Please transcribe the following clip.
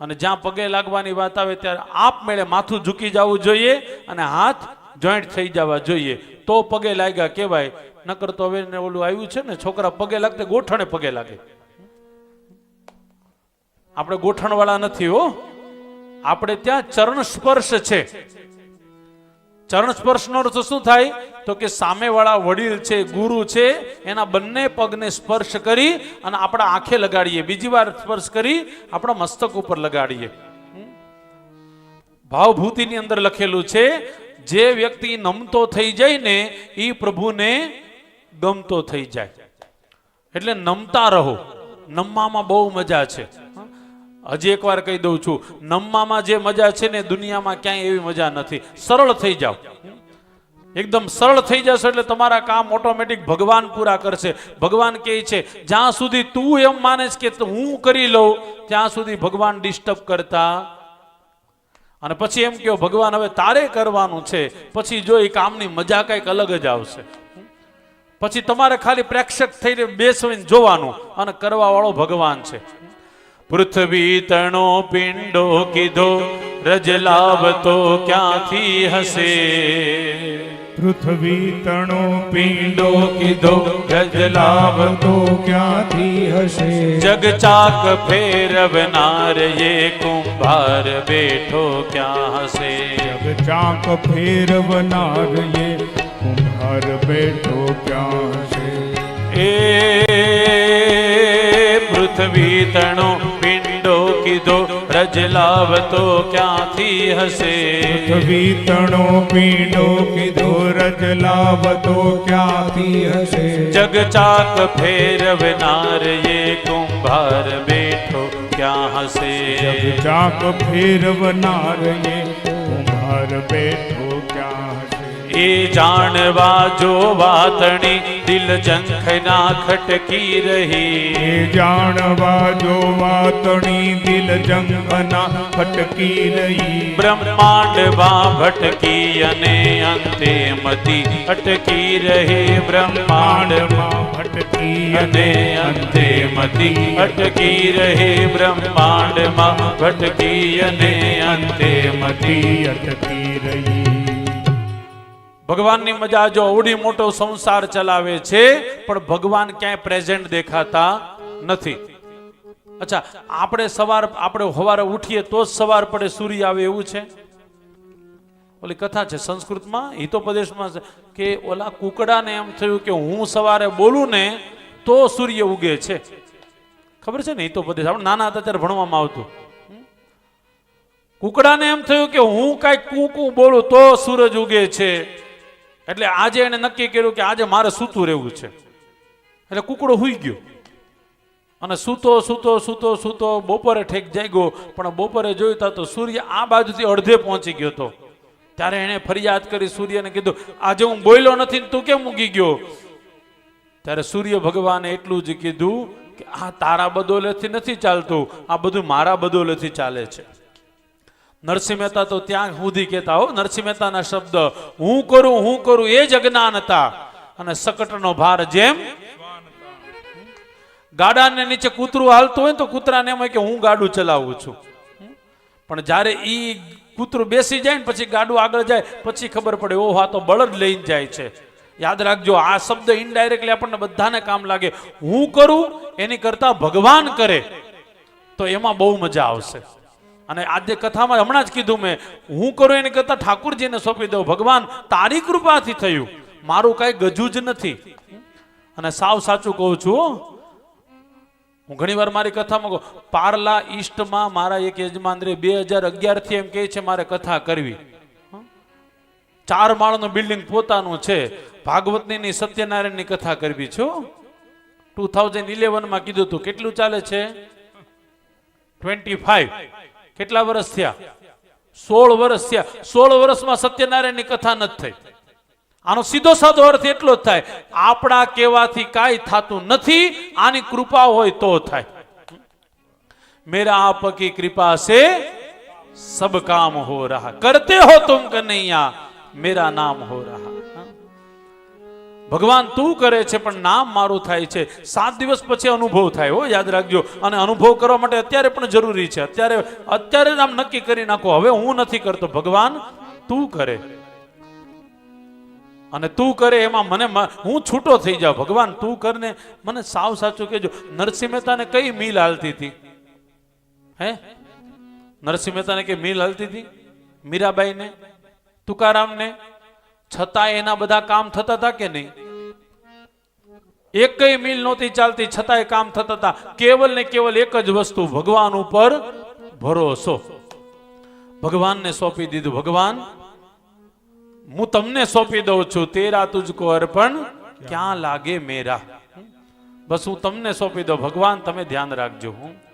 અને જ્યાં પગે લાગવાની વાત આવે ત્યારે આપમેળે માથું ઝૂકી જવું જોઈએ અને હાથ જોઈન્ટ થઈ જવા જોઈએ. તો પગે લાગ્યા કહેવાય. નકર તો હવે ઓલું આવ્યું છે ને, છોકરા પગે લાગતે ગોઠણે પગે લાગે. આપણે ગોઠણવાળા નથી હો. આપણે ત્યાં ચરણ સ્પર્શ છે. ચરણ સ્પર્શનો અર્થ શું થાય? તો કે સામેવાળા વડીલ છે, ગુરુ છે, એના બંને પગને સ્પર્શ કરી અને આપણા આંખે લગાડીએ. બીજી વાર સ્પર્શ કરી આપણા મસ્તક ઉપર લગાડીએ. ભાવભૂતિની અંદર લખેલું છે, જે વ્યક્તિ નમતો થઈ જાય ને એ પ્રભુને ગમતો થઈ જાય. એટલે નમતા રહો. નમવામાં બહુ મજા છે. હજી એકવાર કહી દઉં છું, નમવામાં જે મજા છે ને દુનિયામાં ક્યાંય એવી મજા નથી. સરળ થઈ જાઓ. એકદમ સરળ થઈ જશો એટલે તમારા કામ ઓટોમેટિક ભગવાન પૂરા કરશે. ભગવાન કહે છે, જ્યાં સુધી તું એમ માનેશ કે હું કરી લઉં, ત્યાં સુધી ભગવાન ડિસ્ટર્બ કરતા અને પછી એમ કહો, ભગવાન, હવે તારે કરવાનું છે. પછી જો એ કામની મજા કંઈક અલગ જ આવશે. પછી તમારે ખાલી પ્રેક્ષક થઈને બેસવીને જોવાનું અને કરવા વાળો ભગવાન છે. પૃથ્વી તણો પિંડો કીધો, રજ લાભતો ક્યાંથી હશે? પૃથ્વી તણો પિંડો કીધો જજલાવ તો ક્યાંથી હશે? જગ ચાક ફેરવનાર ये કુંભાર બેઠો ક્યાં હશે? જગ ચાક ફેરવનાર એ કુંભાર બેઠો ક્યાં હશે? એ પૃથ્વી તણો પિંડો કીધો રજ લાવતો ક્યાંથી હશે? પૃથ્વી તણો પિંડો કીધો રજ લાવતો ક્યાંથી હશે? જગ ચાક ફેરવનાર ये કુંભાર બેઠો ક્યાં હશે? જગ ચાક ફેરવનાર એ કુંભાર બેઠો ક્યાં હશે? એ જાણવા જોવા તણી દિલ જંખના ખટકી એ રહી જાણવા જોવા તણી દિલ જંગના ખટકી રહી. બ્રહ્માંડમાં ભટકી અને અંતે મતી અટકી રહે. બ્રહ્માંડમાં માંડમાં ભટકી અને અંતે મતી અટકી રહે. બ્રહ્માંડમાં ભટકી અને અંતે મતી અટકી રહી. ભગવાનની મજા જો અવડી મોટો સંસાર ચલાવે છે, પણ ભગવાન ક્યાંય પ્રેઝન્ટ દેખાતા નથી. અચ્છા, આપણે સવાર, આપણે સવારે ઉઠીએ તો જ સવાર પડે સૂર્ય આવે એવું છે? ઓલી કથા છે સંસ્કૃતમાં, હિતોપદેશમાં છે કે ઓલા કુકડાને એમ થયું કે હું સવારે બોલું ને તો સૂર્ય ઉગે છે. ખબર છે ને હિતોપદેશ? આપણે નાના હતા ત્યારે ભણવામાં આવતું. કુકડાને એમ થયું કે હું કાંઈક કુકું બોલું તો સૂરજ ઉગે છે. એટલે આજે એને નક્કી કર્યું કે આજે મારે સૂતું રહેવું છે. એટલે કુકડો હુઈ ગયો. અને સૂતો સૂતો સૂતો સૂતો બપોરે ઠેક જાગ્યો, પણ બપોરે જોયું તો સૂર્ય આ બાજુથી અડધે પહોંચી ગયો હતો ત્યારે એણે ફરિયાદ કરી સૂર્યને કીધું, આજે હું બોલ્યો નથી તું કેમ મૂકી ગયો? ત્યારે સૂર્ય ભગવાને એટલું જ કીધું કે, આ તારા બદોલેથી નથી ચાલતું, આ બધું મારા બદોલેથી ચાલે છે. નરસિંહ મહેતા તો ત્યાં સુધી કહેતા હો, નરસિંહ મહેતાના શબ્દ, હું કરું હું કરું એ જ અજ્ઞાન હતા. અને સકટનો ભાર જેમ ગાડાને નીચે કૂતરું હાલતું હોય તો કૂતરાને એમ હોય કે હું ગાડું ચલાવું છું. પણ જ્યારે ઈ કૂતરું બેસી જાય ને પછી ગાડું આગળ જાય, પછી ખબર પડે, ઓહો, આ તો બળદ લઈને જાય છે. યાદ રાખજો, આ શબ્દ ઇનડાયરેક્ટલી આપણને બધાને કામ લાગે. હું કરું, એની કરતા ભગવાન કરે, તો એમાં બહુ મજા આવશે. અને આજે કથામાં હમણાં જ કીધું મેં, હું કરું એની કરતા ઠાકુરજીને સોંપી દઉં. ભગવાન તારી કૃપાથી થયું. મારું કાંઈ ગજું જ નથી. અને સાવ સાચું કહું છું, હો. ઘણીવાર મારી કથામાં કહું, પારલા ઈસ્ટમાં મારા એક યજમાનરે બે હજાર અગિયારથી એમ કહે છે મારે કથા કરવી. ચાર માળનું બિલ્ડિંગ પોતાનું છે. ભાગવતની સત્યનારાયણની કથા કરવી છું. ટુ થાઉઝન્ડ ઇલેવનમાં કીધું હતું કેટલું ચાલે છે? Twenty five. કેટલા વર્ષ થયા? સોળ વર્ષ થયા. સોળ વર્ષમાં સત્યનારાયણની કથા નથી થઈ. આનો સીધો સાધો અર્થ એટલો જ થાય, આપણા કેવાથી કાંઈ થતું નથી, આની કૃપા હોય તો થાય. મેરા આપકી કૃપા સે સબ કામ હો રહા. કરતે હો તુમ કનૈયા, મેરા નામ હો રહા. ભગવાન તું કરે છે, પણ નામ મારું થાય છે. સાત દિવસ પછી અનુભવ થાય હો, યાદ રાખજો. અને અનુભવ કરવા માટે અત્યારે પણ જરૂરી છે. અત્યારે અત્યારે આમ નક્કી કરી નાખો. હવે હું નથી કરતો. ભગવાન, તું કરે. અને તું કરે એમાં મને હું છૂટો થઈ જાઉં. ભગવાન, તું કરને મને સાવ સાચું કહેજો. નરસિંહ મહેતાને કઈ મિલ હાલતી હતી? હે? નરસિંહ મહેતાને કઈ મિલ હાલતી હતી? મીરાબાઈને? તુકારામને? છતાં એના બધા કામ થતા હતા કે નહીં? એકય મિલ નહોતી ચાલતી, છતાંય કામ થતા હતા. કેવલ ને કેવલ એક જ વસ્તુ, ભગવાન ઉપર ભરોસો. ભગવાનને સોંપી દીધું, ભગવાન, હું તમને સોંપી દઉં છું, તેરા તુજકો અર્પણ ક્યાં લાગે મેરા? બસ હું તમને સોંપી દઉં, ભગવાન, તમે ધ્યાન રાખજો. હું